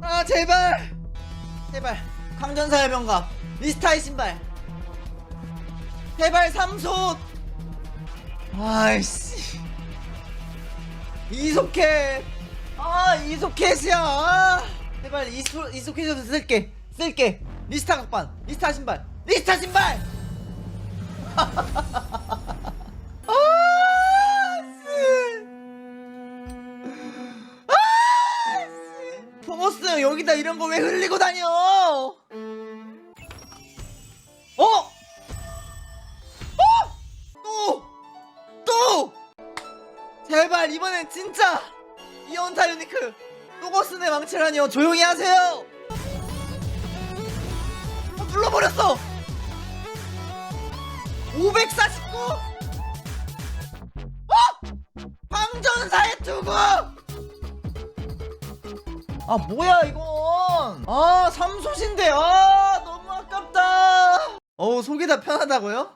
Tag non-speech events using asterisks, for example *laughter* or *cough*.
아 제발! 제발. 강전사의 명가. 리스타의 신발. 제발 삼손! 아이씨. 이소켓. 아 이소켓이야. 아, 제발 이소, 이소켓에도 쓸게. 쓸게. 리스타 각반. 리스타 신발. 리스타 신발 *laughs* 토머스 여기다 이런 거 왜 흘리고 다녀? 어? 어? 또! 또! 제발 이번엔 진짜 이온타 유니크 토머스네 망치라니요 조용히 하세요 어, 눌러버렸어 549 어? 방전사의 투구 아 뭐야 이건 아 삼소신데 아 너무 아깝다 어우 속이 다 편하다고요?